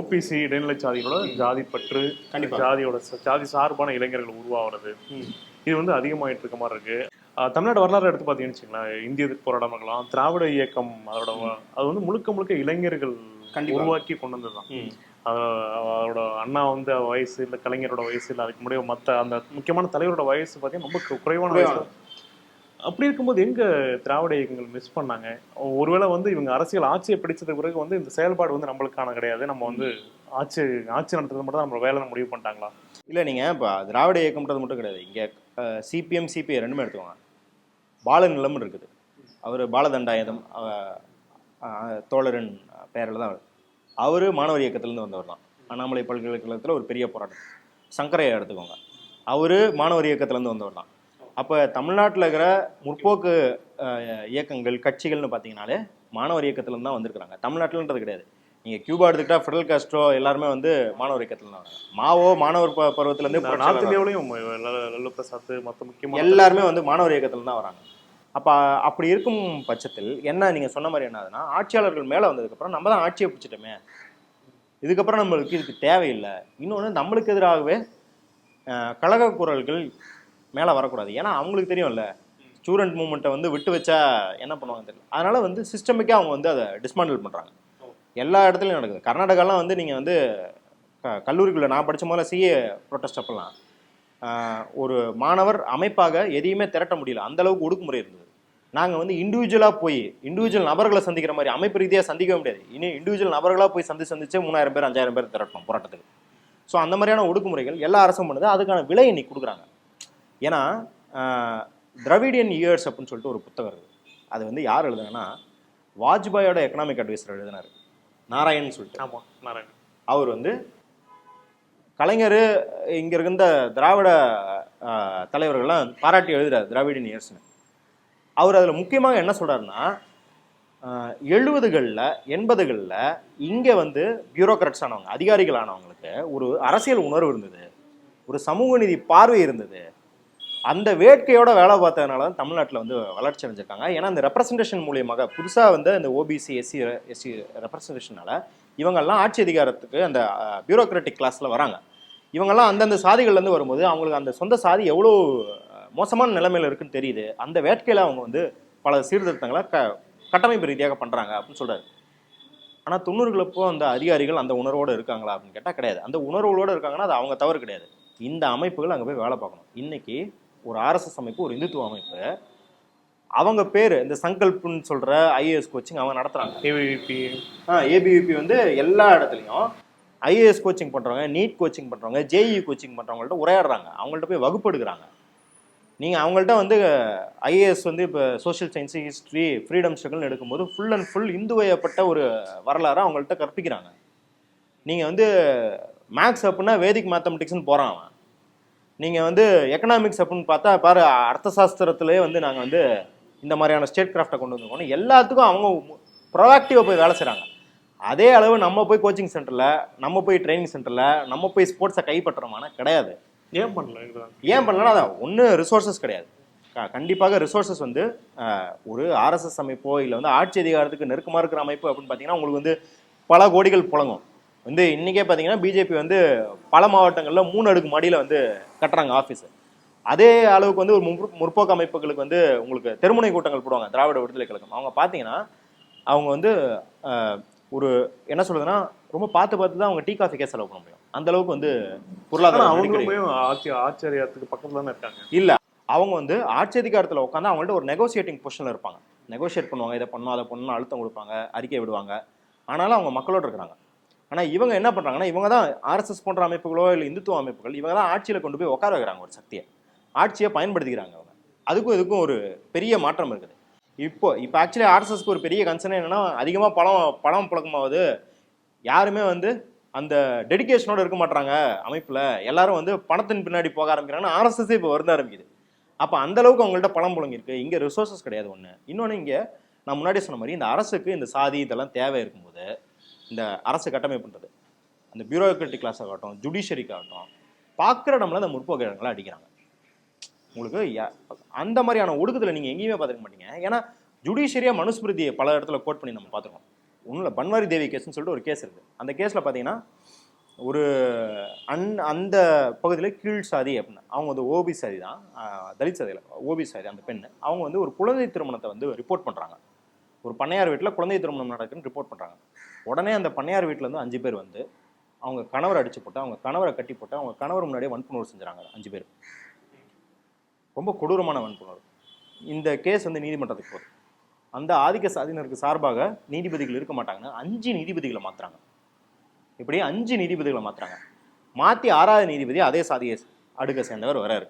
OBC இடைநிலை சாதிகளோட ஜாதி பற்று. ஜாதியோட ஜாதி சார்பான இளைஞர்கள் உருவாகிறது இது வந்து அதிகமாயிட்டு இருக்க மாதிரி இருக்கு தமிழ்நாடு வரலாறு எடுத்து பார்த்தீங்கன்னு வச்சுங்களேன் இந்திய போராட்டம் இருக்கலாம் திராவிட இயக்கம் அதோட அது வந்து முழுக்க முழுக்க இளைஞர்கள். உருவாக்கி கொண்டு வந்ததுதான் ம். அது அவரோட அண்ணா வந்து வயசு இல்லை கலைஞரோட வயசு இல்லை அதுக்கு முன்னாடி மற்ற அந்த முக்கியமான தலைவரோட வயசு பார்த்தீங்கன்னா ரொம்ப குறைவான. வயசு அப்படி இருக்கும்போது எங்க திராவிட இயக்கங்கள் மிஸ் பண்ணாங்க? ஒருவேளை வந்து இவங்க அரசியல் ஆட்சியை பிடிச்சதுக்கு பிறகு வந்து இந்த செயல்பாடு வந்து நம்மளுக்கான கிடையாது. நம்ம வந்து ஆட்சி ஆட்சி நடத்துறது மட்டும் தான் நம்ம வேலை முடிவு பண்ணிட்டாங்களா? இல்லை நீங்கள் இப்போ திராவிட இயக்கம்ன்றது மட்டும் கிடையாது. இங்கே சிபிஎம் சிபிஐ ரெண்டுமே எடுத்துக்கோங்க. பாலநிலம் இருக்குது. அவர் பாலதண்டாயுதம் அவ- தோழரின் பெயரில் தான் அவர் மாணவர் இயக்கத்திலேருந்து வந்தவர் தான். அண்ணாமலை பல்கலைக்கழகத்தில் ஒரு பெரிய போராட்டம். சங்கரையா எடுத்துக்கோங்க. அவர் மாணவர் இயக்கத்திலேருந்து வந்தவர் தான். அப்போ தமிழ்நாட்டில் இருக்கிற முற்போக்கு இயக்கங்கள் கட்சிகள்னு பார்த்தீங்கனாலே மாணவர் இயக்கத்திலேருந்து தான் வந்திருக்கிறாங்க. தமிழ்நாட்டில்ன்றது கிடையாது. நீங்கள் கியூபா எடுத்துக்கிட்டா ஃபிடல் காஸ்ட்ரோ எல்லாருமே வந்து மாணவர் இயக்கத்தில் தான் மாவோ மாணவர் பருவத்திலேருந்து நார்த் இந்தியாவிலையும் லல்லு பிரசாத் மற்ற முக்கியமான எல்லாருமே வந்து மாணவர் இயக்கத்தில் தான் வராங்க. அப்போ அப்படி இருக்கும் பட்சத்தில் என்ன நீங்கள் சொன்ன மாதிரி என்ன ஆகுதுன்னா ஆட்சியாளர்கள் மேலே வந்ததுக்கப்புறம் நம்ம தான் ஆட்சியை பிடிச்சிட்டோமே. இதுக்கப்புறம் நம்மளுக்கு இதுக்கு தேவையில்லை. இன்னொன்று நம்மளுக்கு எதிராகவே கழக குரல்கள் மேலே வரக்கூடாது. ஏன்னா அவங்களுக்கு தெரியும்ல. ஸ்டூடெண்ட் மூமெண்ட்டை வந்து விட்டு வச்சா என்ன பண்ணுவாங்க தெரியல. அதனால வந்து சிஸ்டமிக்காக அவங்க வந்து அதை டிஸ்மாண்டில் பண்ணுறாங்க எல்லா இடத்துலையும் நடக்குது. கர்நாடகாலாம் வந்து நீங்கள் வந்து க கல்லூரிக்குள்ளே நான் படித்த முதல்ல சிஏ ப்ரொட்டஸ்ட் அப்பெல்லாம் ஒரு மாணவர் அமைப்பாக எதையுமே திரட்ட முடியல. அந்த அளவுக்கு ஒடுக்குமுறை இருந்தது. நாங்கள் வந்து இண்டிவிஜுவலாக போய் இண்டிவிஜுவல் நபர்களை சந்திக்கிற மாதிரி அமைப்பு ரீதியாக சந்திக்கவே முடியாது. இனி இண்டிவிஜுவல் நபர்களாக போய் சந்தி சந்திச்சு மூணாயிரம் பேர் அஞ்சாயிரம் பேர் திரட்டணும் போராட்டத்துக்கு. ஸோ அந்த மாதிரியான ஒடுக்குமுறைகள் எல்லா அரசும் பண்ணுது. அதுக்கான விலை இன்னைக்கு கொடுக்குறாங்க. ஏன்னா திராவிடியன் இயர்ஸ் அப்படின்னு சொல்லிட்டு ஒரு புத்தகம் இருக்குது. அது வந்து யார் எழுதுனா வாஜ்பாயோட எக்கனாமிக் அட்வைசர் எழுதினார். நாராயண் சொல்லிட்டு. ஆமா நாராயணன் அவர் வந்து கலைஞர் இங்க இருந்த திராவிட தலைவர்கள்லாம் பாராட்டி எழுதுறாரு திராவிடியன் இயர்ஸ்னு. அவர் அதில் முக்கியமாக என்ன சொல்றாருன்னா எழுபதுகளில் எண்பதுகளில் இங்கே வந்து பியூரோக்ராட்ஸ் ஆனவங்க அதிகாரிகள் ஆனவங்களுக்கு ஒரு அரசியல் உணர்வு இருந்தது. ஒரு சமூக நீதி பார்வை இருந்தது. அந்த வேட்கையோட வேலை பார்த்ததுனால தான் தமிழ்நாட்டில் வந்து வளர்ச்சி அடைஞ்சிருக்காங்க. ஏன்னா அந்த ரெப்ரசன்டேஷன் மூலியமாக புதுசாக வந்து அந்த ஓபிசி எஸ்சி எஸ்சி ரெப்ரசன்டேஷனால இவங்கெல்லாம் ஆட்சி அதிகாரத்துக்கு அந்த பியூரோக்ராட்டிக் கிளாஸில் வராங்க. இவங்கெல்லாம் அந்தந்த சாதிகள்லேருந்து வரும்போது அவங்களுக்கு அந்த சொந்த சாதி எவ்வளோ மோசமான நிலைமையில் இருக்குன்னு தெரியுது. அந்த வேட்கையில் அவங்க வந்து பல சீர்திருத்தங்களை க கட்டமைப்பு ரீதியாக பண்ணுறாங்க அப்படின்னு சொல்கிறாரு ஆனால் தொண்ணூறுகளப்போ அந்த அதிகாரிகள் அந்த உணர்வோடு இருக்காங்களா அப்படின்னு கேட்டால் கிடையாது. அந்த உணர்வுகளோடு இருக்காங்கன்னா அது அவங்க தவறு கிடையாது. இந்த அமைப்புகள் அங்கே போய் வேலை பார்க்கணும். இன்றைக்கி ஒரு ஆர்எஸ்எஸ் அமைப்பு ஒரு இந்துத்துவ அமைப்பு. அவங்க பேர் இந்த சங்கல்ப்னு சொல்கிற ஐஏஎஸ் கோச்சிங் அவங்க நடத்துகிறாங்க ஏவிபி ஏபிவிபி வந்து எல்லா இடத்துலையும் ஐஏஎஸ் கோச்சிங் பண்ணுறவங்க நீட் கோச்சிங் பண்ணுறவங்க ஜேஇ கோச்சிங் பண்ணுறவங்கள்ட்ட உரையாடுறாங்க. அவங்கள்ட்ட போய் வகுப்பு எடுக்கிறாங்க நீங்கள் அவங்கள்ட்ட வந்து ஐஏஎஸ் வந்து இப்போ சோஷியல் சயின்ஸ் ஹிஸ்ட்ரி ஃப்ரீடம் ஸ்ட்ரகிள்னு எடுக்கும்போது ஃபுல் அண்ட் ஃபுல் இந்துவயப்பட்ட ஒரு வரலாறை அவங்கள்ட்ட கற்பிக்கிறாங்க. நீங்கள் வந்து மேக்ஸ் அப்படின்னா வேதிக் மேத்தமெட்டிக்ஸ்னு போகிறான் அவன். நீங்கள் வந்து எக்கனாமிக்ஸ் அப்படின்னு பார்த்தா பாரு அர்த்த சாஸ்திரத்திலே வந்து நாங்கள் வந்து இந்த மாதிரியான ஸ்டேட் கிராஃப்டை கொண்டு வந்திருக்கோம் எல்லாத்துக்கும் அவங்க ப்ரொஆக்டிவாக போய் வேலை செய்கிறாங்க அதே அளவு நம்ம போய் கோச்சிங் சென்டரில் நம்ம போய் ட்ரைனிங் சென்டரில் நம்ம போய் ஸ்போர்ட்ஸை கைப்பற்றுறோமானா கிடையாது. ஏன் பண்ணல ஏன் பண்ணலன்னா அதான் ஒன்று ரிசோர்சஸ் கிடையாது. கண்டிப்பாக ரிசோர்சஸ் வந்து ஒரு ஆர்எஸ்எஸ் அமைப்போ இல்லை வந்து ஆட்சி அதிகாரத்துக்கு நெருக்கமாக இருக்கிற அமைப்பு அப்படின்னு பார்த்தீங்கன்னா உங்களுக்கு வந்து பல கோடிகள் புழங்கும். வந்து இன்றைக்கே பார்த்தீங்கன்னா பிஜேபி வந்து பல மாவட்டங்களில் மூணு அடுக்கு மாடியில் வந்து கட்டுறாங்க ஆஃபீஸு அதே அளவுக்கு வந்து ஒரு முற்ப- முற்போக்கு அமைப்புகளுக்கு வந்து உங்களுக்கு தெருமுனை கூட்டங்கள் போடுவாங்க திராவிட விடுதலை கழகம். அவங்க பார்த்தீங்கன்னா அவங்க வந்து ஒரு என்ன சொல்றதுன்னா ரொம்ப பார்த்து பார்த்து தான் அவங்க டீ காஃபிக்கே செலவு பண்ண முடியும். அந்த அளவுக்கு வந்து ஆனா பொருளாதார அவங்களும் ஆச்சரியத்துக்கு பக்கத்துல தானே இருக்காங்க? இல்ல அவங்க வந்து ஆட்சி அதிகாரத்தில் உட்காந்து அவங்கள்ட்ட ஒரு நெகோசியேட்டிங் பொசிஷனில் இருப்பாங்க. நெகோஷியேட் பண்ணுவாங்க இதை பண்ணணும் அதை பண்ணணும் அழுத்தம் கொடுப்பாங்க அறிக்கை விடுவாங்க. ஆனாலும் அவங்க மக்களோட இருக்கிறாங்க. ஆனால் இவங்க என்ன பண்ணுறாங்கன்னா இவங்க தான் ஆர்எஸ்எஸ் போன்ற அமைப்புகளோ இல்லை இந்துத்துவ அமைப்புகள் இவங்க தான் ஆட்சியில் கொண்டு போய் உட்கார வைக்கிறாங்க ஒரு சக்தியை. ஆட்சியை பயன்படுத்திக்கிறாங்க அவங்க. அதுக்கும் இதுக்கும் ஒரு பெரிய மாற்றம் இருக்குது. இப்போ இப்போ ஆக்சுவலி ஆர்எஸ்எஸ்க்கு ஒரு பெரிய கன்சர்ன் என்னென்னா அதிகமாக பழம் பழம் புழக்கமாவது யாருமே வந்து அந்த டெடிகேஷனோட இருக்க மாட்டாங்க அமைப்பில். எல்லாரும் வந்து பணத்தின் பின்னாடி போக ஆரம்பிக்கிறாங்கன்னா ஆர்எஸ்எஸ் இப்போ வருந்த ஆரம்பிக்குது. அப்போ அந்த அளவுக்கு அவங்கள்ட்ட பணம் புழங்கிருக்கு இங்கே ரிசோர்ஸஸ் கிடையாது ஒன்று இன்னொன்று இங்கே நான் முன்னாடி சொன்ன மாதிரி இந்த அரசுக்கு இந்த சாதி இதெல்லாம் தேவை இருக்கும்போது இந்த அரசு கட்டமைப்புன்றது அந்த பியூரோக்ராட்டிக் கிளாஸ் ஆகட்டும் ஜுடிஷியரிக்கு ஆகட்டும் பார்க்குற நம்மள அந்த முற்போக்கு இடங்களை அடிக்கிறாங்க. உங்களுக்கு யா- அந்த மாதிரியான ஒடுக்குதலை நீங்கள் எங்கேயுமே பார்த்துக்க மாட்டீங்க. ஏன்னா ஜுடிஷியரியாக மனுஸ்மிருதியை பல இடத்துல கோட் பண்ணி நம்ம பார்த்துருக்கோம். ஒன்றும் இல்லை பன்வாரி தேவி கேஸ்னு சொல்லிட்டு ஒரு கேஸ் இருக்குது அந்த கேஸில் பார்த்தீங்கன்னா ஒரு அந் அந்த பகுதியில் கீழ் சாதி அப்படின்னா. அவங்க வந்து ஓபி சாதி தான். தலித் சாதியில் ஓபி சாதி அந்த பெண் அவங்க வந்து ஒரு குழந்தை திருமணத்தை வந்து ரிப்போர்ட் பண்ணுறாங்க ஒரு பண்ணையார் வீட்டில் குழந்தை திருமணம் நடக்குன்னு ரிப்போர்ட் பண்ணுறாங்க உடனே அந்த பண்ணையார் வீட்டில் இருந்து அஞ்சு பேர் வந்து அவங்க கணவரை அடிச்சு போட்டு அவங்க கணவரை கட்டி போட்டு அவங்க கணவர் முன்னாடியே வன்புணர்வு செஞ்சுறாங்க. அஞ்சு பேர். ரொம்ப கொடூரமான வன்புணர்வு. இந்த கேஸ் வந்து நீதிமன்றத்துக்கு போகுது. அந்த ஆதிக்க சாதியினருக்கு சார்பாக நீதிபதிகள் இருக்க மாட்டாங்கன்னா அஞ்சு நீதிபதிகளை மாற்றுறாங்க இப்படி அஞ்சு நீதிபதிகளை மாற்றுறாங்க மாற்றி ஆறாவது நீதிபதி அதே சாதியை அடுக்க சேர்ந்தவர் வராரு.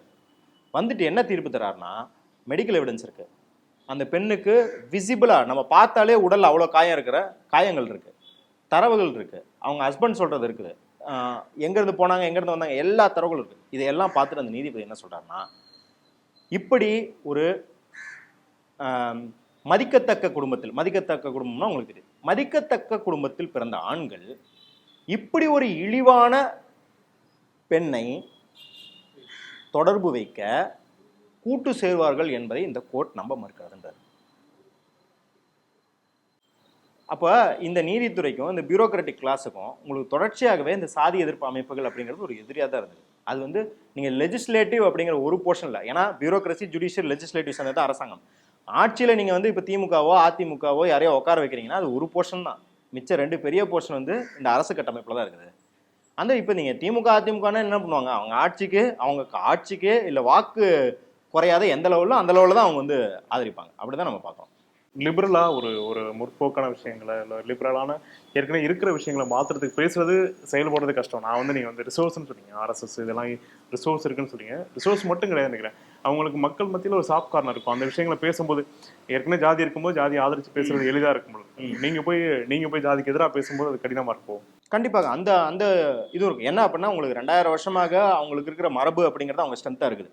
வந்துட்டு என்ன தீர்ப்பு தராருன்னா மெடிக்கல் எவிடன்ஸ் இருக்குது அந்த பெண்ணுக்கு விசிபிளாக நம்ம பார்த்தாலே உடல் அவ்வளோ காயம் இருக்கிற காயங்கள் இருக்குது தரவுகள் இருக்குது அவங்க ஹஸ்பண்ட் சொல்கிறது இருக்குது எங்கேருந்து போனாங்க எங்கேருந்து வந்தாங்க எல்லா தரவுகளும் இருக்குது இதையெல்லாம் பார்த்துட்டு அந்த நீதிபதி என்ன சொல்கிறாருன்னா இப்படி ஒரு மதிக்கத்தக்க குடும்பத்தில் மதிக்கத்தக்க குடும்பம்னா உங்களுக்கு தெரியும். மதிக்கத்தக்க குடும்பத்தில் பிறந்த ஆண்கள் இப்படி ஒரு இழிவான பெண்ணை தொடர்பு வைக்க கூட்டு சேர்வார்கள் என்பதை இந்த கோர்ட் நம்ப மறுக்கிறதுன்றார். அப்போ இந்த நீதித்துறைக்கும் இந்த பியூரோக்ராட்டிக் கிளாஸுக்கும் உங்களுக்கு தொடர்ச்சியாகவே இந்த சாதி எதிர்ப்பு அமைப்புகள் அப்படிங்கிறது ஒரு எதிரியாக தான் இருந்தது. அது வந்து நீங்கள் லெஜிஸ்லேட்டிவ் அப்படிங்கிற ஒரு போர்ஷனில் ஏன்னா பியூரோக்ரஸி ஜுடிஷியல் லெஜிஸ்லேட்டிவ் சேர்ந்தது அரசாங்கம். ஆட்சியில் நீங்கள் வந்து இப்போ திமுகவோ அதிமுகவோ யாரையோ உட்கார வைக்கிறீங்கன்னா அது ஒரு போர்ஷன் தான். மிச்சம் ரெண்டு பெரிய போர்ஷன் வந்து இந்த அரசு கட்டமைப்பில் தான் இருக்குது. அந்த இப்போ நீங்கள் திமுக அதிமுகனா என்ன பண்ணுவாங்க? அவங்க ஆட்சிக்கு அவங்க ஆட்சிக்கு இல்லை வாக்கு குறையாத எந்த லெவலில் அந்த லெவலில் தான் அவங்க வந்து ஆதரிப்பாங்க. அப்படி தான் நம்ம பார்க்குறோம். லிபரலா ஒரு ஒரு முற்போக்கான விஷயங்களை இல்லை லிபரலான ஏற்கனவே இருக்கிற விஷயங்களை மாத்துறதுக்கு பேசுறது செயல்படுறது கஷ்டம். நான் வந்து நீங்க வந்து ரிசோர்ஸ்னு சொன்னீங்க. ஆர்எஸ்எஸ் இதெல்லாம் ரிசோர்ஸ் இருக்குன்னு சொன்னீங்க. ரிசோர்ஸ் மட்டும் கிடையாது நினைக்கிறேன். அவங்களுக்கு மக்கள் மத்தியில ஒரு சாஃப்ட் கார்னர் இருக்கும். அந்த விஷயங்களை பேசும்போது ஏற்கனவே ஜாதி இருக்கும்போது ஜாதி ஆதரிச்சு பேசுறது எளிதா இருக்கும் நீங்க போய் நீங்க போய் ஜாதிக்கு எதிராக பேசும்போது அது கடினமா இருக்கும். கண்டிப்பாக. அந்த அந்த இது இருக்கும். என்ன அப்படின்னா உங்களுக்கு ரெண்டாயிரம் வருஷமாக அவங்களுக்கு இருக்கிற மரபு அப்படிங்கிறது அவங்க ஸ்ட்ரென்த்தாக இருக்குது.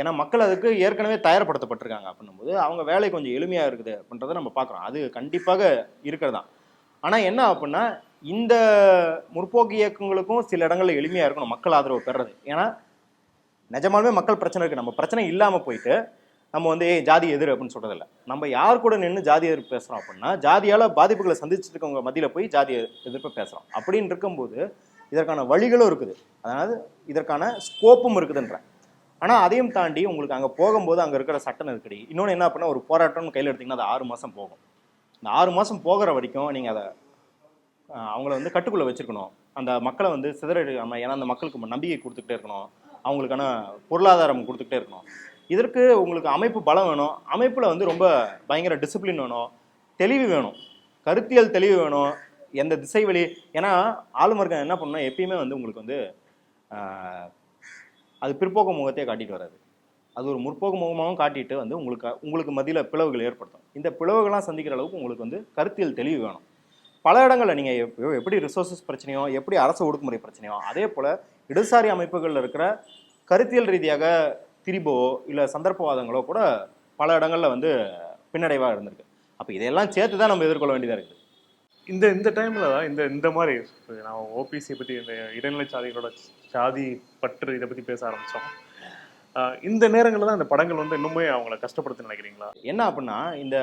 ஏன்னா மக்கள் அதுக்கு ஏற்கனவே தயார்படுத்தப்பட்டிருக்காங்க அப்படின்னும்போது அவங்க வேலை கொஞ்சம் எளிமையாக இருக்குது அப்படின்றத நம்ம பார்க்குறோம். அது கண்டிப்பாக இருக்கிறதான் ஆனால் என்ன அப்படின்னா இந்த முற்போக்கு இயக்கங்களுக்கும் சில இடங்களில் எளிமையாக இருக்கணும் மக்கள் ஆதரவு பெறது. ஏன்னா நிஜமாலுமே மக்கள் பிரச்சனை இருக்குது நம்ம பிரச்சனை இல்லாமல் போயிட்டு நம்ம வந்து ஏ ஜாதி எதிர் அப்படின்னு சொல்கிறதில்ல நம்ம யார் கூட நின்று ஜாதி எதிர்ப்பு பேசுகிறோம் அப்படின்னா ஜாதியால் பாதிப்புகளை சந்திச்சுட்டு இருக்கவங்க மத்தியில் போய் ஜாதி எதிர்ப்பை பேசுகிறோம் அப்படின்னு இருக்கும்போது இதற்கான வழிகளும் இருக்குது. அதாவது இதற்கான ஸ்கோப்பும் இருக்குதுன்ற ஆனால் அதையும் தாண்டி உங்களுக்கு அங்கே போகும்போது அங்கே இருக்கிற சட்ட நெருக்கடி. இன்னொன்று என்ன அப்படின்னா ஒரு போராட்டம்னு கையில் எடுத்தீங்கன்னா அது ஆறு மாதம் போகும். இந்த ஆறு மாதம் போகிற வரைக்கும் நீங்கள் அதை அவங்கள வந்து கட்டுக்குள்ளே வச்சுருக்கணும். அந்த மக்களை வந்து சிதறடிக்காம ஏன்னா அந்த மக்களுக்கு நம்பிக்கை கொடுத்துக்கிட்டே இருக்கணும். அவங்களுக்கான பொருளாதாரம் கொடுத்துக்கிட்டே இருக்கணும். இதற்கு உங்களுக்கு அமைப்பு பலம் வேணும். அமைப்பில் வந்து ரொம்ப பயங்கர டிசிப்ளின் வேணும். தெளிவு வேணும். கருத்தியல் தெளிவு வேணும். எந்த திசை வழி ஏன்னா ஆளுமர்க்கம் என்ன பண்ணணும் எப்பயுமே வந்து உங்களுக்கு வந்து அது பிற்போக்கு முகத்தையே காட்டிட்டு வராது. அது ஒரு முற்போக்கு முகமாகவும் காட்டிட்டு வந்து உங்களுக்கு உங்களுக்கு மதியில் பிளவுகள் ஏற்படுத்தும். இந்த பிளவுகள்லாம் சந்திக்கிற அளவுக்கு உங்களுக்கு வந்து கருத்தியல் தெளிவு வேணும். பல இடங்களில் நீங்கள் எப்படி ரிசோர்சஸ் பிரச்சனையோ எப்படி அரசு ஒடுக்குமுறை பிரச்சனையோ அதே போல் இடதுசாரி அமைப்புகளில் இருக்கிற கருத்தியல் ரீதியாக திரிபோ இல்லை சந்தர்ப்பவாதங்களோ கூட பல இடங்களில் வந்து பின்னடைவாக இருந்திருக்கு. அப்போ இதையெல்லாம் சேர்த்து தான் நம்ம எதிர்கொள்ள வேண்டியதாக இருக்குது. இந்த இந்த டைமில் தான் இந்த இந்த மாதிரி நான் ஓபிசி பற்றி இந்த இடைநிலை சாதிகளோட சாதி பற்று இதை பத்தி பேச ஆரம்பிச்சோம். இந்த நேரங்களில் தான் இந்த படங்கள் வந்து இன்னுமே அவங்கள கஷ்டப்படுத்து நினைக்கிறீங்களா? என்ன அப்படின்னா இந்த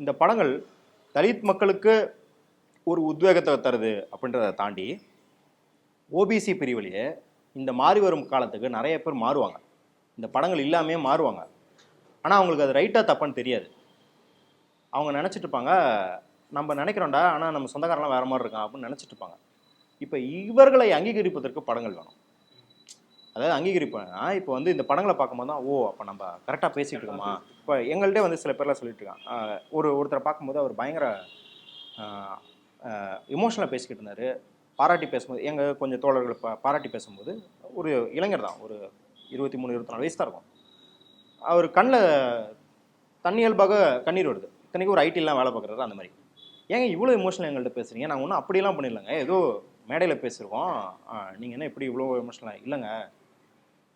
இந்த படங்கள் தலித் மக்களுக்கு ஒரு உத்வேகத்தை தருது அப்படின்றத தாண்டி ஓபிசி பிரிவிலேயே இந்த மாறி வரும் காலத்துக்கு நிறைய பேர் மாறுவாங்க. இந்த படங்கள் இல்லாமே மாறுவாங்க. ஆனால் அவங்களுக்கு அது ரைட்டாக தப்பான்னு தெரியாது. அவங்க நினச்சிட்டு இருப்பாங்க நம்ம நினைக்கிறோம்டா ஆனால் நம்ம சொந்தக்காரெலாம் வேறு மாதிரி இருக்கான் அப்படின்னு நினச்சிட்டு இருப்பாங்க. இப்போ இவர்களை அங்கீகரிப்பதற்கு படங்கள் வேணும். அதாவது அங்கீகரிப்பாங்கன்னா இப்போ வந்து இந்த படங்களை பார்க்கும்போது தான் ஓ அப்போ நம்ம கரெக்டாக பேசிகிட்டு இருக்கோமா? இப்போ எங்கள்கிட்ட வந்து சில பேர்லாம் சொல்லிட்டு இருக்காங்க. ஆஹ் ஒரு ஒருத்தரை பார்க்கும்போது அவர் பயங்கர இமோஷனலாக பேசிக்கிட்டு இருந்தார். பாராட்டி பேசும்போது எங்கள் கொஞ்சம் தோழர்கள் பா பாராட்டி பேசும்போது ஒரு இளைஞர் தான் ஒரு இருபத்தி மூணு இருபத்தி நாலு வயசு தான் இருக்கும். அவர் கண்ணில் தன்னியல்பாக கண்ணீர் வருது. இத்தனைக்கும் ஒரு ஐடிலாம் வேலை பார்க்குறாரு அந்த மாதிரி. ஏங்க இவ்வளோ இமோஷனல் எங்கள்கிட்ட பேசுகிறீங்க நாங்கள் ஒன்றும் அப்படியெல்லாம் பண்ணிடலங்க. ஏதோ மேடையில் பேசியிருக்கோம் நீங்கள் என்ன இப்படி இவ்வளோ இமோஷனலாக இல்லைங்க.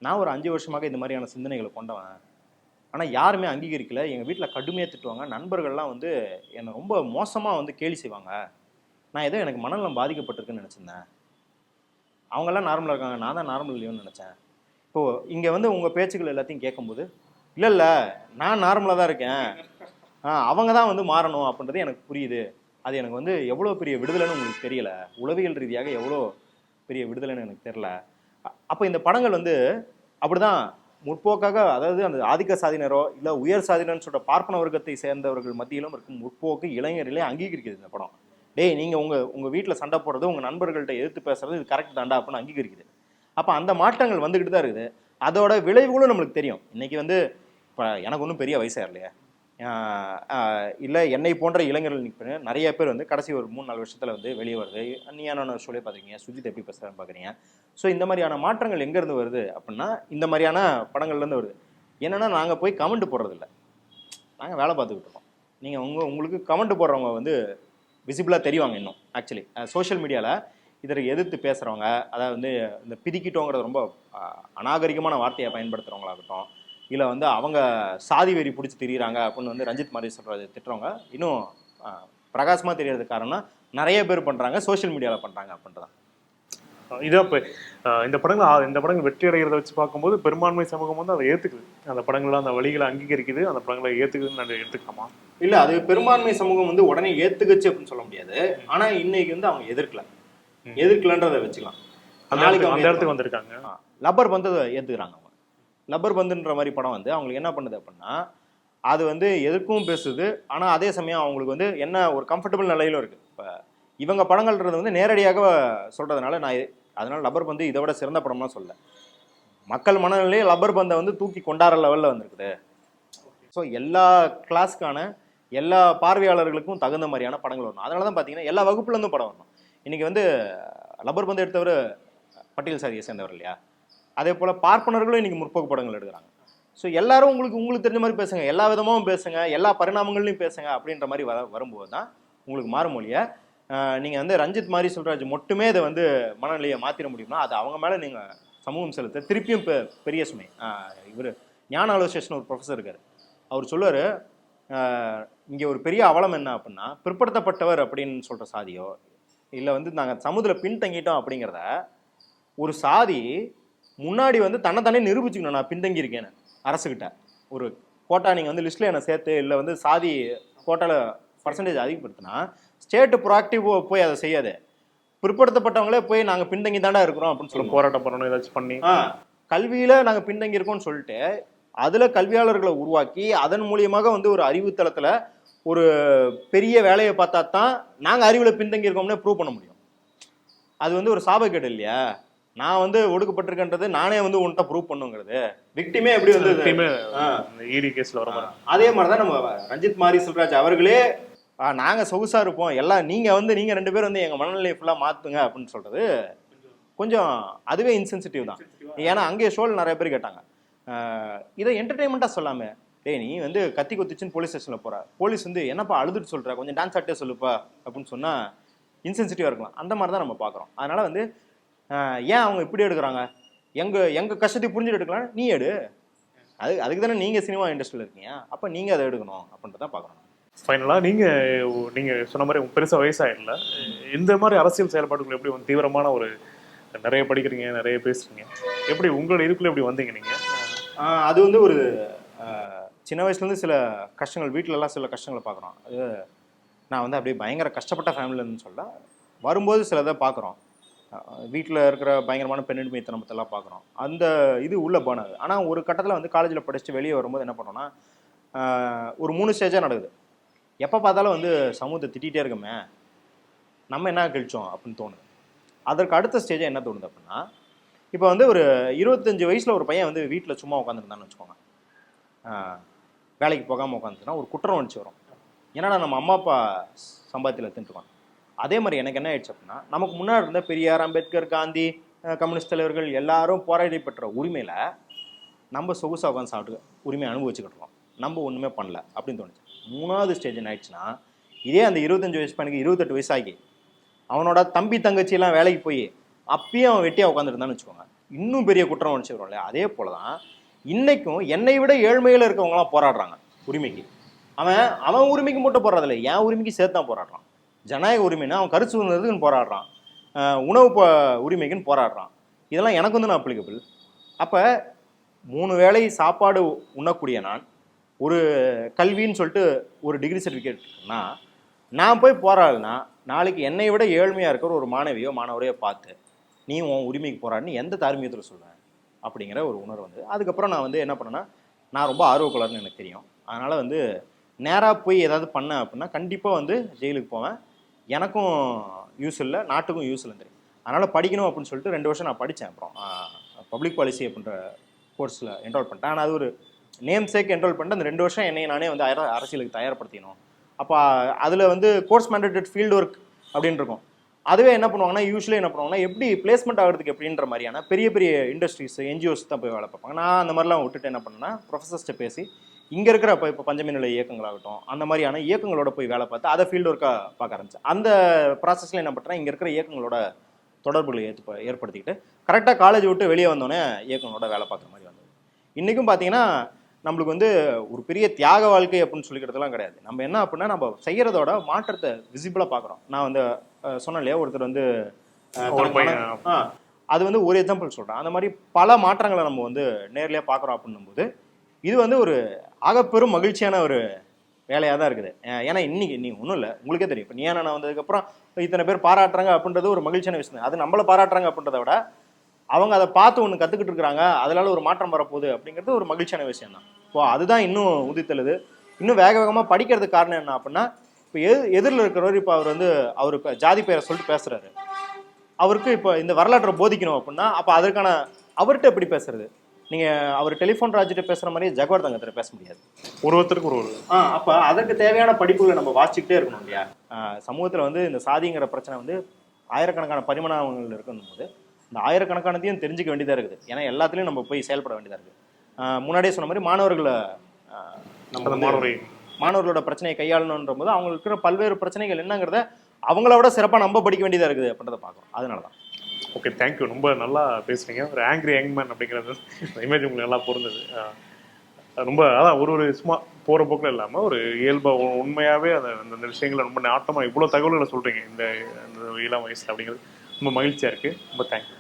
நான் ஒரு அஞ்சு வருஷமாக இந்த மாதிரியான சிந்தனைகளை கொண்டவன். ஆனால் யாருமே அங்கீகரிக்கல. எங்கள் வீட்டில் கடுமையாக திட்டுவாங்க. நண்பர்கள்லாம் வந்து என்னை ரொம்ப மோசமாக வந்து கேலி செய்வாங்க. நான் ஏதோ எனக்கு மனநலம் பாதிக்கப்பட்டிருக்குன்னு நினச்சிருந்தேன். அவங்கெல்லாம் நார்மலாக இருக்காங்க. நான் தான் நார்மல் இல்லையோன்னு நினச்சேன். இப்போது இங்கே வந்து உங்கள் பேச்சுக்கள் எல்லாத்தையும் கேட்கும்போது இல்லை இல்லை நான் நார்மலாக தான் இருக்கேன். ஆ அவங்க தான் வந்து மாறணும் அப்படின்றது எனக்கு புரியுது. அது எனக்கு வந்து எவ்வளோ பெரிய விடுதலைன்னு உங்களுக்கு தெரியல. உளவியல் ரீதியாக எவ்வளோ பெரிய விடுதலைன்னு எனக்கு தெரியல. அப்போ இந்த படங்கள் வந்து அப்படிதான் முற்போக்காக அதாவது அந்த ஆதிக்க சாதியினரோ இல்லை உயர் சாதியினர்னு சொல்கிற பார்ப்பன வர்க்கத்தை சேர்ந்தவர்கள் மத்தியிலும் இருக்கும் முற்போக்கு இளைஞர்களே அங்கீகரிக்குது இந்த படம். டேய் நீங்கள் உங்கள் உங்கள் வீட்டில் சண்டை போடுறது உங்கள் நண்பர்கள்ட்ட எதிர்த்து பேசுறது இது கரெக்ட் தாண்டா அப்படின்னு அங்கீகரிக்குது. அப்போ அந்த மாற்றங்கள் வந்துக்கிட்டு தான் இருக்குது. அதோட விளைவுகளும் நம்மளுக்கு தெரியும். இன்றைக்கி வந்து இப்போ எனக்கு ஒன்றும் பெரிய வயசாக இல்லையா இல்லை என்னை போன்ற இளைஞர்கள் நிற்ப நிறைய பேர் வந்து கடைசி ஒரு மூணு நாலு வருஷத்தில் வந்து வெளியே வருது. நீயான சொல்லி பார்த்துருக்கீங்க. சுஜித் எப்படி பேசுகிறான்னு பார்க்குறீங்க. ஸோ இந்த மாதிரியான மாற்றங்கள் எங்கேருந்து வருது அப்படின்னா இந்த மாதிரியான படங்கள்லேருந்து வருது. என்னென்னா நாங்கள் போய் கமெண்ட் போடுறதில்ல. நாங்கள் வேலை பார்த்துக்கிட்டு இருக்கோம். நீங்கள் உங்கள் உங்களுக்கு கமெண்ட் போடுறவங்க வந்து விசிபிளாக தெரிவாங்க இன்னும் ஆக்சுவலி சோஷியல் மீடியாவில் இதற்கு எதிர்த்து பேசுகிறவங்க அதாவது வந்து இந்த பிதிக்கிட்டோங்கிறது ரொம்ப அநாகரிகமான வார்த்தையை பயன்படுத்துகிறவங்களாகட்டும் இல்லை வந்து அவங்க சாதி வெறி பிடிச்சி திரியிறாங்க அப்படின்னு வந்து ரஞ்சித் மாதிரி சொல்கிறது திட்டுறவங்க. இன்னும் பிரகாசமாக தெரியறதுக்கு காரணம் நிறைய பேர் பண்ணுறாங்க சோஷியல் மீடியாவில் பண்ணுறாங்க அப்படின்றதான் இதான் இப்போ இந்த படங்கள் இந்த படங்கள் வெற்றி அடைகிறத வச்சு பார்க்கும்போது பெரும்பான்மை சமூகம் வந்து அதை ஏத்துக்குது. அந்த படங்கள்லாம் அந்த வழிகளை அங்கீகரிக்குது அந்த படங்களை ஏத்துக்குதுன்னு நான் எடுத்துக்கலாமா? இல்ல அது பெரும்பான்மை சமூகம் வந்து உடனே ஏத்துக்குச்சு அப்படின்னு சொல்ல முடியாது. ஆனா இன்னைக்கு வந்து அவங்க எதிர்க்கல. எதிர்க்கலன்றதை வச்சுக்கலாம். அந்த நாளைக்கு அந்த இடத்துக்கு வந்திருக்காங்க. லப்பர் பந்து ஏத்துக்கிறாங்க அவங்க. லப்பர் பந்துன்ற மாதிரி படம் வந்து அவங்களுக்கு என்ன பண்ணுது அப்படின்னா அது வந்து எதுக்கும் பேசுது ஆனால் அதே சமயம் அவங்களுக்கு வந்து என்ன ஒரு கம்ஃபர்டபுள் நிலையிலும் இருக்குது இப்போ இவங்க படங்கள்ன்றது வந்து நேரடியாக சொல்கிறதுனால நான் அதனால் லப்பர் பந்து இதை விட சிறந்த படம்லாம் சொல்ல மக்கள் மனநிலையே லப்பர் பந்தை வந்து தூக்கி கொண்டாடுற லெவலில் வந்திருக்குது. ஸோ எல்லா கிளாஸ்க்கான எல்லா பார்வையாளர்களுக்கும் தகுந்த மாதிரியான படங்கள் வரணும். அதனால தான் பார்த்தீங்கன்னா எல்லா வகுப்புலேருந்தும் படம் வரணும். இன்றைக்கி வந்து லப்பர் பந்து எடுத்தவர் பட்டியல் சாரியை சேர்ந்தவர் இல்லையா? அதே போல் பார்ப்பனர்களும் இன்றைக்கி முற்போக்கு படங்கள் எடுக்கிறாங்க. ஸோ எல்லாரும் உங்களுக்கு உங்களுக்கு தெரிஞ்ச மாதிரி பேசுங்க. எல்லா விதமாகவும் பேசுங்க. எல்லா பரிணாமங்கள்லையும் பேசுங்க அப்படின்ற மாதிரி வர வரும்போது தான் உங்களுக்கு மாறும் மொழியை நீங்கள் வந்து ரஞ்சித் மாதிரி சொல்கிறாச்சு மட்டுமே இதை வந்து மனநிலையை மாற்றிட முடியும்னா அது அவங்க மேலே நீங்கள் சமூகம் செலுத்த திருப்பியும் பெ பெரிய சுமை. இவர் ஞான ஆலோசேஷன் ஒரு ப்ரொஃபஸர் இருக்கார். அவர் சொல்லுவார் இங்கே ஒரு பெரிய அவலம் என்ன அப்படின்னா பிற்படுத்தப்பட்டவர் அப்படின்னு சொல்கிற சாதியோ இல்லை வந்து நாங்கள் சமுதில் பின்தங்கிட்டோம் அப்படிங்கிறத ஒரு சாதி முன்னாடி வந்து தன்னைத்தானே நிரூபிச்சுக்கணும். நான் பின்தங்கி இருக்கேன்னு அரசுக்கிட்ட ஒரு கோட்டா நீங்கள் வந்து லிஸ்ட்டில் என்னை சேர்த்து இல்லை வந்து சாதி கோட்டாவில் பர்சன்டேஜ் அதிகப்படுத்தினா ஸ்டேட்டு ப்ராக்டிவ் போய் அதை செய்யாது. பிற்படுத்தப்பட்டவங்களே போய் நாங்கள் பின்தங்கி தாண்டா இருக்கிறோம் அப்படின்னு சொல்லுவோம் போராட்டம் பண்ணணும் ஏதாச்சும் பண்ணி. கல்வியில நாங்க பின்தங்கி இருக்கோம்னு சொல்லிட்டு அதுல கல்வியாளர்களை உருவாக்கி அதன் மூலியமாக வந்து ஒரு அறிவுத்தளத்துல ஒரு பெரிய வேலையை பார்த்தா தான் நாங்க அறிவுல பின்தங்கி இருக்கோம்னு ப்ரூவ் பண்ண முடியும். அது வந்து ஒரு சாபக்கேடு இல்லையா? நான் வந்து ஒடுக்கப்பட்டிருக்கேன்றது நானே வந்து உன்கிட்ட ப்ரூவ் பண்ணுங்கிறது. விக்டிமே எப்படி வந்து ஈடி கேஸ்ல வர அதே மாதிரி தான் நம்ம ரஞ்சித் மாரி செல்வராஜ் அவர்களே "ஆ, நாங்க சொகுசா இருப்போம். எல்லாம் நீங்க வந்து நீங்க ரெண்டு பேரும் வந்து எங்க மனநிலையை ஃபுல்லா மாத்துங்க அப்படின்னு சொல்றது கொஞ்சம் அதுவே இன்சென்சிட்டிவ் தான். ஏன்னா அங்கேயே ஷோல் நிறைய பேர் கேட்டாங்க. இதை என்டர்டைன்மெண்ட்டாக சொல்லாம டேய் நீ வந்து கத்தி குத்திச்சுன்னு போலீஸ் ஸ்டேஷனில் போற. போலீஸ் வந்து என்னப்பா அழுதுட்டு சொல்ற? கொஞ்சம் டான்ஸ் ஆட்டே சொல்லுப்பா. அப்படின்னு சொன்னா இன்சென்சிட்டிவாக இருக்கலாம். அந்த மாதிரி தான் நம்ம பார்க்குறோம். அதனால வந்து ஏன் அவங்க இப்படி எடுக்கிறாங்க? எங்க எங்க கஷ்டத்தை புரிஞ்சுட்டு எடுக்கலாம். நீ எடு. அது அதுக்கு தானே நீங்க சினிமா இண்டஸ்ட்ரியில் இருக்கீங்க. அப்போ நீங்க அதை எடுக்கணும் அப்படின்றத பார்க்குறோம் ஃபைனலா நீங்க நீங்க சொன்ன மாதிரி உங்களுக்கு பெருசா வயசாயிடல. இந்த மாதிரி அரசியல் செயல்பாடுகள் எப்படி வந்து தீவிரமான ஒரு நிறைய படிக்கிறீங்க நிறைய பேசுறீங்க? எப்படி உங்களோட இதுக்குள்ள எப்படி வந்தீங்க நீங்க? ஆஹ் அது வந்து ஒரு சின்ன வயசுலேருந்து சில கஷ்டங்கள் வீட்ல எல்லாம் சில கஷ்டங்களை பார்க்குறோம். அது நான் வந்து அப்படியே பயங்கர கஷ்டப்பட்ட ஃபேமிலின்னு சொல்ல வரும்போது சில இதை பார்க்குறோம். வீட்டில் இருக்கிற பயங்கரமான பெண்ணின்மைத்தனமத்தெல்லாம் பார்க்குறோம். அந்த இது உள்ளே போனது ஆனால் ஒரு கட்டத்தில் வந்து காலேஜில் படிச்சுட்டு வெளியே வரும்போது என்ன பண்ணோம்னா ஒரு மூணு ஸ்டேஜாக நடக்குது. எப்போ பார்த்தாலும் வந்து சமூகத்தை திட்டிகிட்டே இருக்குமே நம்ம என்ன கழிச்சோம் அப்படின்னு தோணுது. அதற்கு அடுத்த ஸ்டேஜாக என்ன தோணுது அப்படின்னா இப்போ வந்து ஒரு இருபத்தஞ்சி வயசில் ஒரு பையன் வந்து வீட்டில் சும்மா உட்காந்துருந்தான்னு வச்சுக்கோங்க. வேலைக்கு போகாமல் உட்காந்துச்சுன்னா ஒரு குற்றம் வந்துச்சு வரும். ஏன்னா நம்ம அம்மா அப்பா சம்பாத்தியில் எடுத்துட்டுருக்கோம் அதே மாதிரி எனக்கு என்ன ஆயிடுச்சு அப்படின்னா நமக்கு முன்னாடி இருந்த பெரியார் அம்பேத்கர் காந்தி கம்யூனிஸ்ட் தலைவர்கள் எல்லாரும் போராடி பெற்ற உரிமையில் நம்ம சொகுசாக உட்காந்து சாப்பிட்டு உரிமையை அனுபவிச்சுக்கிட்டு இருக்கோம். நம்ம ஒன்றுமே பண்ணல அப்படின்னு தோணுச்சு. மூணாவது ஸ்டேஜ் என்ன ஆயிடுச்சுன்னா இதே அந்த இருபத்தஞ்சு வயசு பையனுக்கு இருபத்தெட்டு வயசாகி அவனோட தம்பி தங்கச்சியெல்லாம் வேலைக்கு போய் அப்பயும் அவன் வெட்டியாக உட்காந்துருந்தான்னு வச்சுக்கோங்க. இன்னும் பெரிய குற்றம் நினச்சிக்கிறோம் இல்லையா அதே போல தான் இன்றைக்கும் என்னை விட ஏழ்மையில் இருக்கவங்களாம் போராடுறாங்க உரிமைக்கு. அவன் அவன் உரிமைக்கு மட்டும் போடுறதில்ல என் உரிமைக்கு சேர்த்து தான் போராடுறான். ஜனநாயக உரிமைனா அவன் கருத்து சுதந்திரத்துக்குன்னு போராடுறான். உணவு ப உரிமைக்குன்னு போராடுறான். இதெல்லாம் எனக்கு வந்து நான் அப்ளிகபிள் அப்போ மூணு வேளை சாப்பாடு உண்ணக்கூடிய நான் ஒரு கல்வின்னு சொல்லிட்டு ஒரு டிகிரி சர்டிஃபிகேட்னா நான் போய் போராடுனா நாளைக்கு என்னை விட ஏழ்மையாக இருக்கிற ஒரு மாணவியோ மாணவரையோ பார்த்து நீ உன் உரிமைக்கு போராடுன்னு எந்த தார்மீகத்தில் சொல்லுவேன் அப்படிங்கிற ஒரு உணர்வு வந்து அதுக்கப்புறம் நான் வந்து என்ன பண்ணேன்னா நான் ரொம்ப ஆர்வக்குள்ளர்னு எனக்கு தெரியும். அதனால் வந்து நேராக போய் ஏதாவது பண்ணேன் அப்படின்னா கண்டிப்பாக வந்து ஜெயிலுக்கு போவேன். எனக்கும் யூஸ் இல்லை நாட்டுக்கும் யூஸ் இல்லைன்னு தெரியும். அதனால் படிக்கணும் அப்படின்னு சொல்லிட்டு ரெண்டு வருஷம் நான் படித்தேன் அப்புறம். பப்ளிக் பாலிசி அப்படின்ற கோர்ஸில் என்ரோல் பண்ணிட்டேன். ஆனால் அது ஒரு நேம் சேக் என்ரோல் பண்ணிட்டு அந்த ரெண்டு வருஷம் என்னை நானே வந்து அர- அரசியலுக்கு தயார்படுத்திக்கணும் அப்போ அதில் வந்து கோர்ஸ் மேண்டேட்டட் ஃபீல்டு ஒர்க் அப்படின்னு இருக்கும். அதுவே என்ன பண்ணுவாங்கன்னா யூஸ்வலி என்ன பண்ணுவாங்கன்னா எப்படி பிளேஸ்மெண்ட் ஆகிறதுக்கு எப்படின்ற மாதிரியான பெரிய பெரிய இண்டஸ்ட்ரீஸ் என்ஜிஓஸ் தான் போய் வேலை பார்ப்பாங்க. நான் அந்த மாதிரிலாம் விட்டுட்டு என்ன பண்ணேன்னா ப்ரொஃபஸர்ஸ்ட்ட பேசி இங்கே இருக்கிற இப்போ இப்போ பஞ்சமி நிலை இயக்கங்களாகட்டும் அந்த மாதிரியான இயக்கங்களோட போய் வேலை பார்த்து அதை ஃபீல்டு ஒர்க்காக பார்க்க ஆரம்பிச்சேன். அந்த ப்ராசஸில் என்ன பண்ணுறேன் இங்கே இருக்கிற இயக்கங்களோட தொடர்புகளை ஏற்ப ஏற்படுத்திக்கிட்டு கரெக்டாக காலேஜ் விட்டு வெளியே வந்தோடனே இயக்கங்களோட வேலை பார்க்குற மாதிரி வந்தது. இன்றைக்கும் பார்த்தீங்கன்னா நம்மளுக்கு வந்து ஒரு பெரிய தியாக வாழ்க்கை அப்படின்னு சொல்லிக்கிறதுலாம் கிடையாது. நம்ம என்ன அப்படின்னா நம்ம செய்யறதோட மாற்றத்தை விசிபிளாக பார்க்குறோம். நான் வந்து சொன்னேன் இல்லையா ஒருத்தர் வந்து அது வந்து ஒரு எக்ஸாம்பிள் சொல்கிறேன் அந்த மாதிரி பல மாற்றங்களை நம்ம வந்து நேர்லயே பார்க்குறோம் அப்படின்னும்போது இது வந்து ஒரு ஆகப்பெரும் மகிழ்ச்சியான ஒரு வேலையாக தான் இருக்குது. ஏன்னா இன்னைக்கு நீ ஒன்றும் இல்லை உங்களுக்கே தெரியும். இப்போ நீ நான் வந்ததுக்கப்புறம் இத்தனை பேர் பாராட்டுறாங்க அப்படின்றது ஒரு மகிழ்ச்சியான விஷயம். அது நம்மளை பாராட்டுறாங்க அப்படின்றத விட அவங்க அதை பார்த்து ஒன்று கற்றுக்கிட்டு இருக்கிறாங்க அதனால ஒரு மாற்றம் வரப்போகுது அப்படிங்கிறது ஒரு மகிழ்ச்சியான விஷயம் தான். இப்போ அதுதான் இன்னும் உதித்தெழுது. இன்னும் வேக வேகமாக படிக்கிறதுக்கு காரணம் என்ன அப்படின்னா இப்போ எது எதிரில் இருக்கிறவர் இப்போ அவர் வந்து அவர் இப்போ ஜாதி பெயரை சொல்லிட்டு பேசுகிறாரு அவருக்கு இப்போ இந்த வரலாற்றை போதிக்கணும் அப்படின்னா அப்போ அதற்கான அவர்கிட்ட எப்படி பேசுறது? நீங்க அவர் டெலிஃபோன் ராஜ்கிட்ட பேசுற மாதிரி ஜகவர் தங்கத்தில் பேச முடியாது. ஒரு ஒருத்தருக்கு ஒரு ஒரு. ஆ அப்போ அதற்கு தேவையான படிப்புகளை நம்ம வாசிச்சுக்கிட்டே இருக்கணும் இல்லையா? சமூகத்தில் வந்து இந்த சாதிங்கிற பிரச்சனை வந்து ஆயிரக்கணக்கான பரிமாணங்கள் இருக்கணும் போது இந்த ஆயிரக்கணக்கானதையும் தெரிஞ்சுக்க வேண்டியதாக இருக்குது. ஏன்னா எல்லாத்துலேயும் நம்ம போய் செயல்பட வேண்டியதாக இருக்குது முன்னாடியே சொன்ன மாதிரி மாணவர்களை நம்ம மாணவரை மாணவர்களோட பிரச்சனையை கையாளணுன்ற போது அவங்களுக்கு இருக்கிற பல்வேறு பிரச்சனைகள் என்னங்கிறத அவங்கள விட சிறப்பாக நம்ம படிக்க வேண்டியதாக இருக்குது அப்படின்றத பார்க்குறோம் அதனால தான் ஓகே தேங்க்யூ ரொம்ப நல்லா பேசுகிறீங்க ஒரு ஆங்கிரி யங்மேன் அப்படிங்கிறது இமேஜ் உங்களுக்கு நல்லா பொருந்தது ரொம்ப அதான் ஒரு ஒரு சும்மா போகிற போக்கில் இல்லாமல் ஒரு இயல்பாக உண்மையாகவே அந்த அந்த அந்த விஷயங்களை ரொம்ப நாட்டமாக இவ்வளோ தகவல்களை சொல்கிறீங்க இந்த இந்த இளம் வயசில் அப்படிங்கிறது. ரொம்ப மகிழ்ச்சியாக இருக்குது ரொம்ப தேங்க்யூ